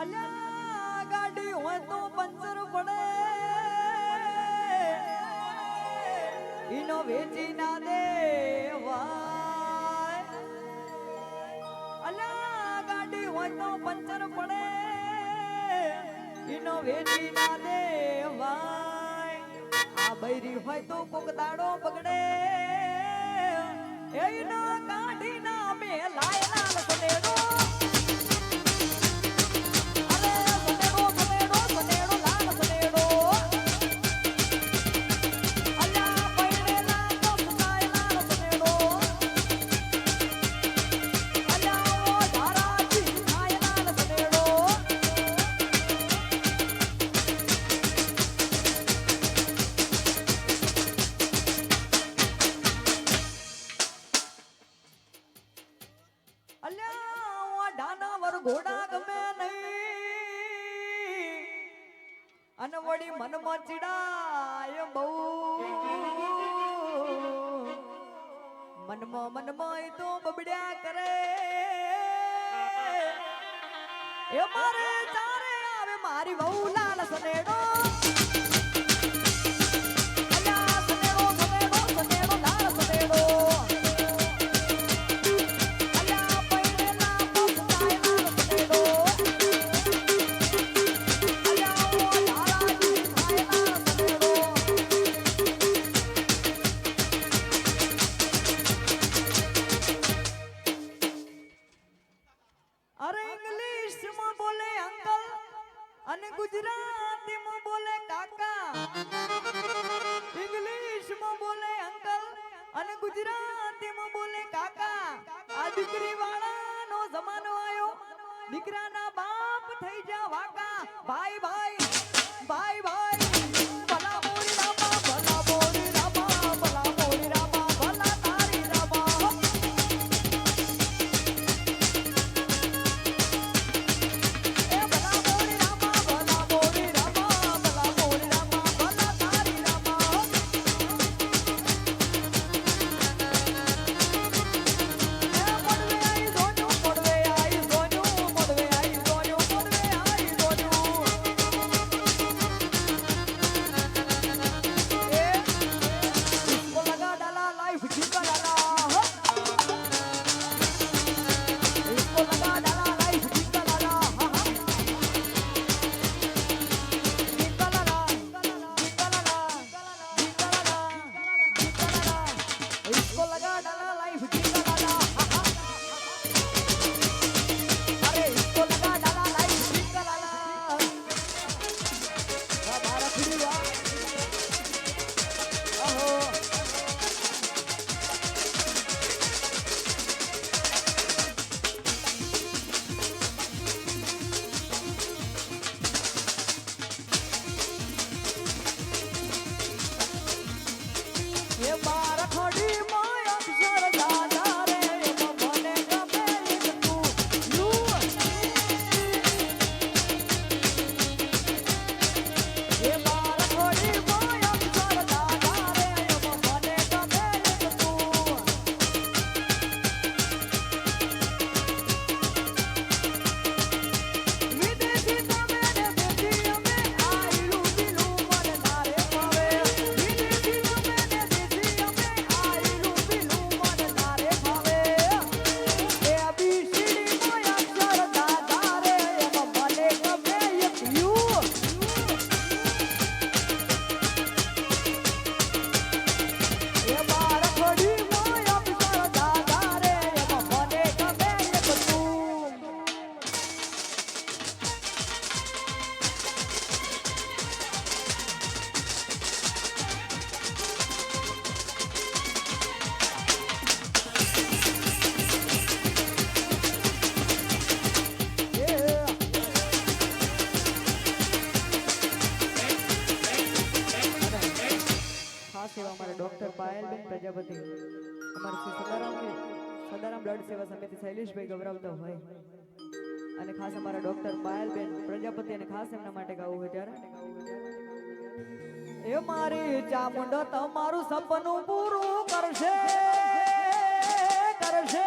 અલ્યા, ગાડી હોય તો પંચર પડે. ઈનો વેચી ના દેવાય. અલ્યા, ગાડી હોય તો પંચર પડે. ઈનો વેચી ના દેવાય. આ બૈરી હોય તો કોક દાડો બગડે. એનો કાઢી ના મે ઘોડા ગમે નહીં. અને વળી મનમાં ચીડાય બહુ. મનમાં મનમાં એ તો બબડ્યા કરે. એ મારે ચારે આવે, મારી બહુ લાલ સનેડો. અને ગુજરાતીમાં બોલે કાકા, ઇંગ્લિશમાં બોલે અંકલ અને ગુજરાતીમાં બોલે કાકા. આ દીકરી વાળાનો જમાનો આવ્યો દીકરાના બાપ થઈ જા વાકા. ભાઈ ભાઈ ભાઈ ડોક્ટર પ્રજાપતિ. અમારા શ્રી સદારામ સદારામ બ્લડ સેવા સમિતિ શૈલેષભાઈ ગૌરવતા હોય. અને ખાસ અમારા ડોક્ટર પાયલબેન પ્રજાપતિ અને ખાસ એમના માટે ગાવું હોય ત્યારે. એ મારી ચામુંડ તમારું સપનું પૂરું કરશે કરશે.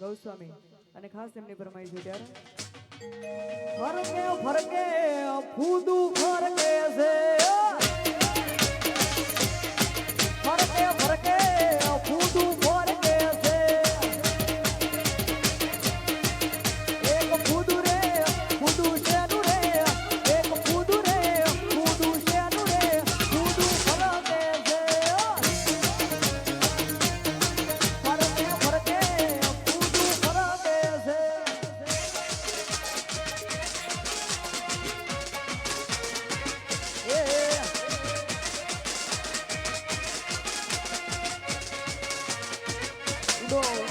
ગૌસ્વામી અને ખાસ તેમની ફરમાઈ છે ત્યારે. ફરકે ફરકે ફૂદું ફરકે છે. go.